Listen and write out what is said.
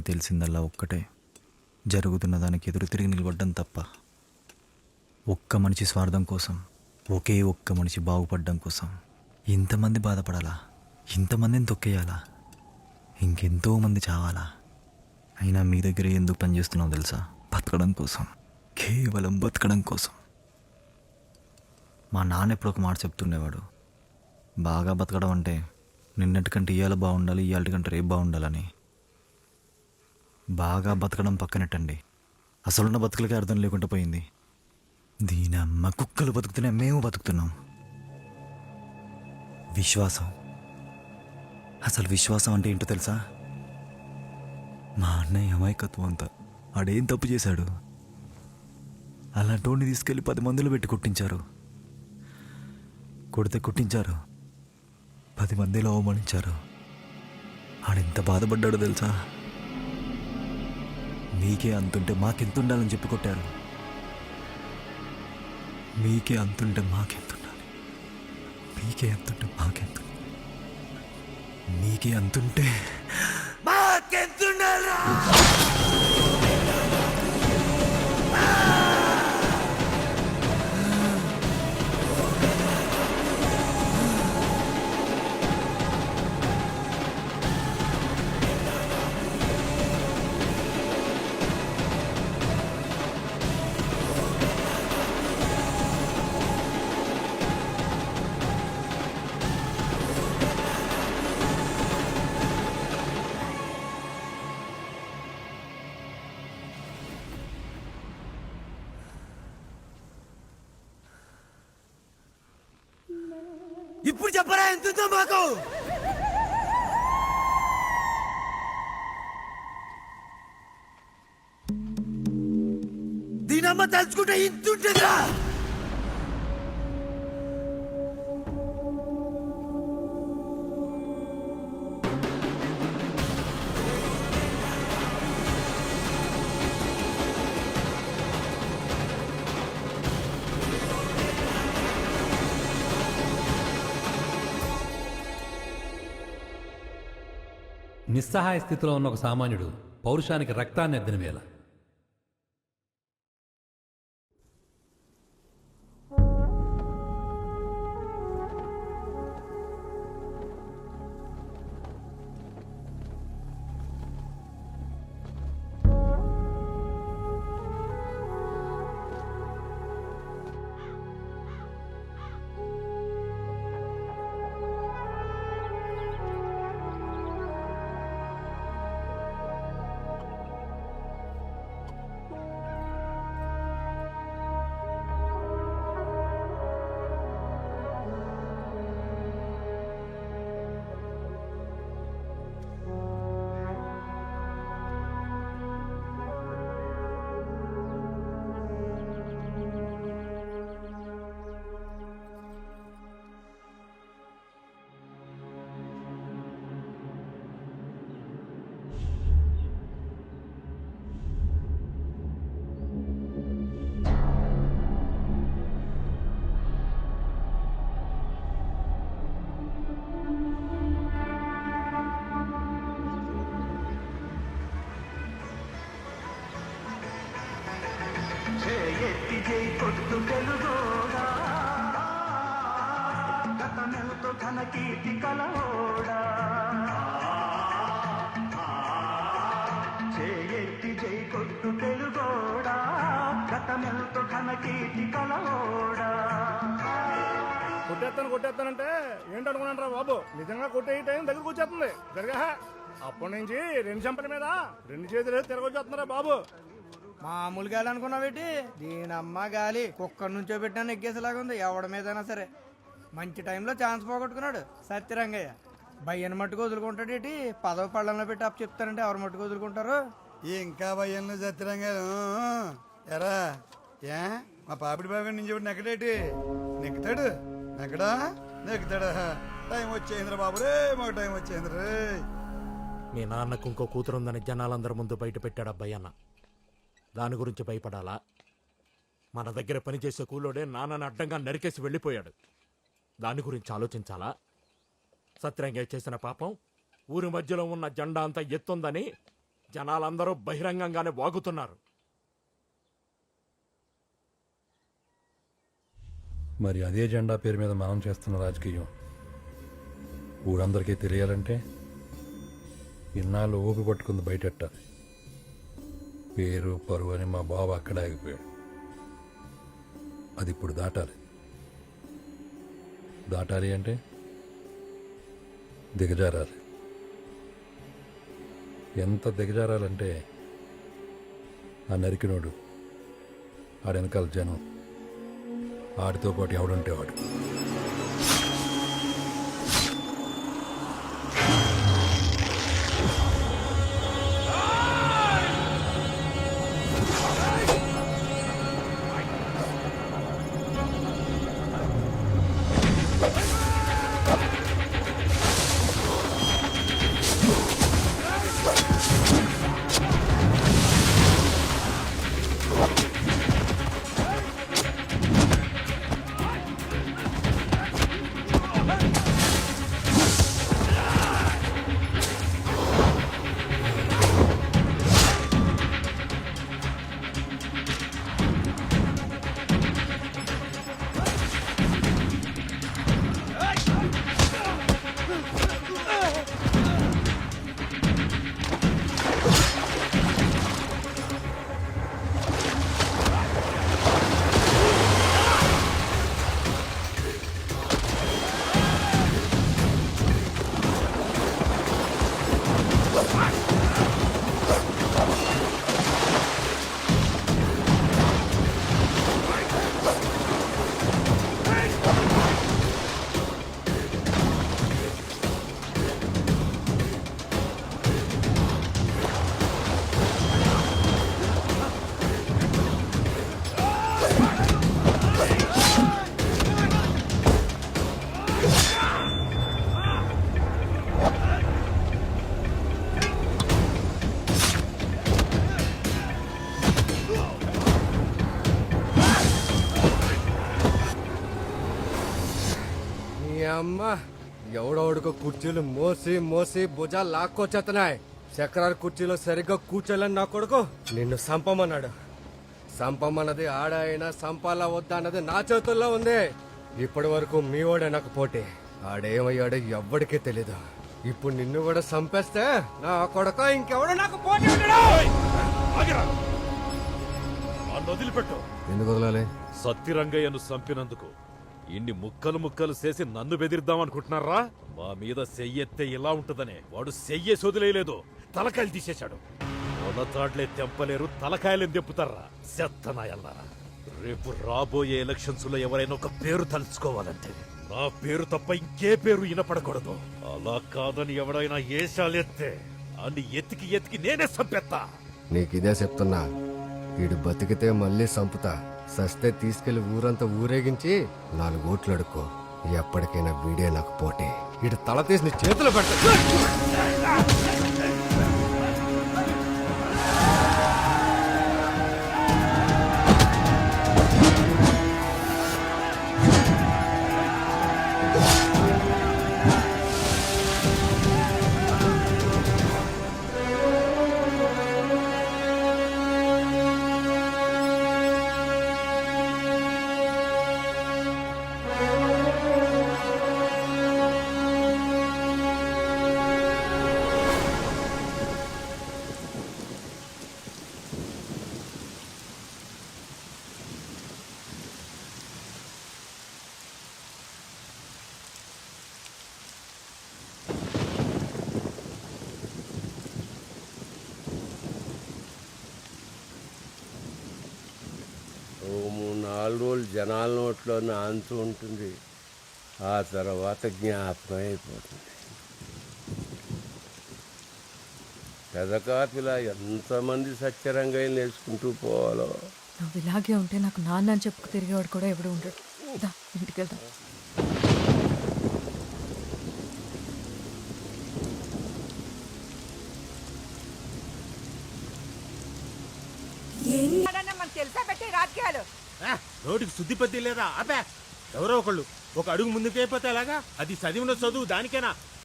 తెలిసిందల్లా ఒక్కటే. జరుగుతున్న దానికి ఎదురు తిరిగి నిలబడ్డం తప్ప ఒక్క మనిషి స్వార్థం కోసం ఒకే ఒక్క మనిషి బాగుపడడం కోసం ఇంతమంది బాధపడాలా? ఇంతమందిని తొక్కేయాలా? ఇంకెంతో మంది చావాలా? అయినా మీ దగ్గర ఎందుకు పనిచేస్తున్నావు తెలుసా? బతకడం కోసం. కేవలం బతకడం కోసం. మా నాన్న ఎప్పుడు ఒక మాట చెప్తుండేవాడు. బాగా బతకడం అంటే నిన్నటికంటే ఇవాళ బాగుండాలి ఇవాళ కంటే రేపు బాగుండాలని. బాగా బతకడం పక్కనట్టండి. అసలున్న బతుకులకి అర్థం లేకుండా పోయింది. దీనమ్మ కుక్కలు బతుకుతున్నాయి మేము బతుకుతున్నాం. విశ్వాసం. అసలు విశ్వాసం అంటే ఏంటో తెలుసా? మా అన్నయ్య అమాయకత్వం అంతా. ఆడేం తప్పు చేశాడు? అలాంటోడిని తీసుకెళ్ళి పది మందులు పెట్టి కొట్టించారు. కొడితే కొట్టించారు. పది మందిలో అవమానించారు. ఆడెంత బాధపడ్డాడో తెలుసా? మీకే అంతుంటే మాకెంతుండాలని చెప్పి కొట్టారు. మీకే అంతుంటే మాకెంతుండాలి. మీకే అంతుంటే మాకెంత మీకే అంతుంటే ఇప్పుడు చెప్పరా ఎంతుందో మాకు? దీనమ్మ తలుచుకుంటే ఇంత నిస్సహాయ స్థితిలో ఉన్న ఒక సామాన్యుడు పౌరుషానికి రక్తాన్ని ఎద్దిన వేళ. ఘన కీర్తి కలవోడా? చేయెత్తి జై కొట్టు తెలుగోడా? గతమెలతో ఘన కీర్తి కలవోడా? కొట్టేస్తాను కొట్టేస్తానంటే ఏంటనుకున్నాను బాబు? నిజంగా కొట్టే టైం దగ్గరకు వచ్చేస్తుంది. జరగా అప్పటి నుంచి రెండు చెంపల మీద రెండు చేతులు తిరగొచ్చేస్తున్నారా బాబు? మామూలు గాలి అనుకున్నావేటి దీనమ్మ గాలి కుక్కర్ నుంచో పెట్టినా ఎగ్గేసేలాగా ఉంది ఎవడి మీదైనా సరే. మంచి టైంలో ఛాన్స్ పోగొట్టుకున్నాడు. సత్యరంగయ్య. భయ్యను మట్టుకు వదులుకుంటాడేటి పదవి పళ్ళంలో పెట్టి అప్పు చెప్తానంటే ఎవరు మట్టుకు వదులుకుంటారు? ఇంకా భయంలో సత్యరంగారు ఎరా ఏ? మా పాపిడి బాబు నుంచి నెక్కడేటి? నెక్కుతాడు? నెక్కడా? నెక్కుతాడా? టైం వచ్చేంద్ర బాబు రే మాకు టైం వచ్చేంద్ర రే. మీ నాన్నకు ఇంకో కూతురుందని జనాలందరి ముందు బయట పెట్టాడు అబ్బాయి అన్న దాని గురించి భయపడాలా? మన దగ్గర పనిచేసే కూలోడే నాన్నని అడ్డంగా నరికేసి వెళ్ళిపోయాడు. దాని గురించి ఆలోచించాలా? సత్యంగా చేసిన పాపం ఊరి మధ్యలో ఉన్న జెండా అంతా ఎత్తుందని జనాలందరూ బహిరంగంగానే వాగుతున్నారు. మరి అదే జెండా పేరు మీద మనం చేస్తున్న రాజకీయం. ఊరందరికీ తెలియాలంటే ఇన్నాళ్ళు ఊపి పట్టుకుంది బయటెట్టాలి పేరు పరువు అని మా బాబు అక్కడ ఆగిపోయాడు. అది ఇప్పుడు దాటాలి. దాటాలి అంటే దిగజారాలి. ఎంత దిగజారాలంటే ఆ నరికినోడు ఆడ వెనకాల జనం ఆడితో పాటు ఎవడుంటే వాడు. అమ్మ ఎవడెవడికో కుర్చీలు మోసి మోసి భుజాలు లాక్కొచ్చేస్తున్నాయి చక్రాల కుర్చీలో సరిగ్గా కూర్చోలేని నా కొడుకు. నిన్ను సంపమన్నాడు. సంపమన్నది ఆడ అయినా సంపాలా వద్దా అన్నది నా చేతుల్లో ఉంది. ఇప్పటి వరకు మీ వాడే నాకు పోటీ. ఆడేమయ్యాడో ఎవ్వడికే తెలీదు. ఇప్పుడు నిన్ను కూడా సంపేస్తే నా కొడుకు ఇంకెవడు నాకు పోటీ వదిలిపెట్టు. ఎందుకు వదలాలి? సత్తిరంగయ్యను చంపినందుకు ఇన్ని ముక్కలు ముక్కలు చేసి నన్ను బెదిరిద్దామనుకుంటున్నారా మా మీద సెయ్యెత్తే ఇలా ఉంటుందనే. వాడు సెయ్యే సొదిలేయలేదు. తలకాయలు తీసేశాడు. మొలతాడ్లే తెంపలేరు తలకాయలు తెంపుతారా? చెత్తనాయల్లారా రేపు రాబోయే ఎలక్షన్స్లో ఎవరైనా ఒక పేరు తలుచుకోవాలంటే. నా పేరు తప్ప ఇంకే పేరు వినపడకూడదు. అలా కాదని ఎవడైనా ఏషాలెత్తే అని ఎతికి ఎతికి నేనే చంపేత్తా నీకిదే చెప్తున్నా. వీడు బతికితే మళ్ళీ సంపుతా. సస్తే తీసుకెళ్ళి ఊరంతా ఊరేగించి నాలుగు ఓట్లు అడుక్కో. ఎప్పటికైనా వీడే నాకు పోటీ. ఇటు తల తీసి నీ చేతిలో నాలుగు రోజులు జనాల నోట్లో నాంతూ ఉంటుంది. ఆ తర్వాత జ్ఞాపకం అయిపోతుంది పెదకాపిలా ఎంతమంది సత్యరంగం నేర్చుకుంటూ పోవాలో? నువ్వు ఇలాగే ఉంటే నాకు నాన్న అని చెప్పుకు తిరిగేవాడు కూడా ఎవడు ఉండడు. ఇంటికి వెళ్దాం. నోటికి శుద్ధి పత్తి లేదా? ఆపే! ఎవరో ఒకళ్ళు. ఒక అడుగు ముందుకైపోతే ఎలాగా? అది చదివిన చదువు దానికేనా?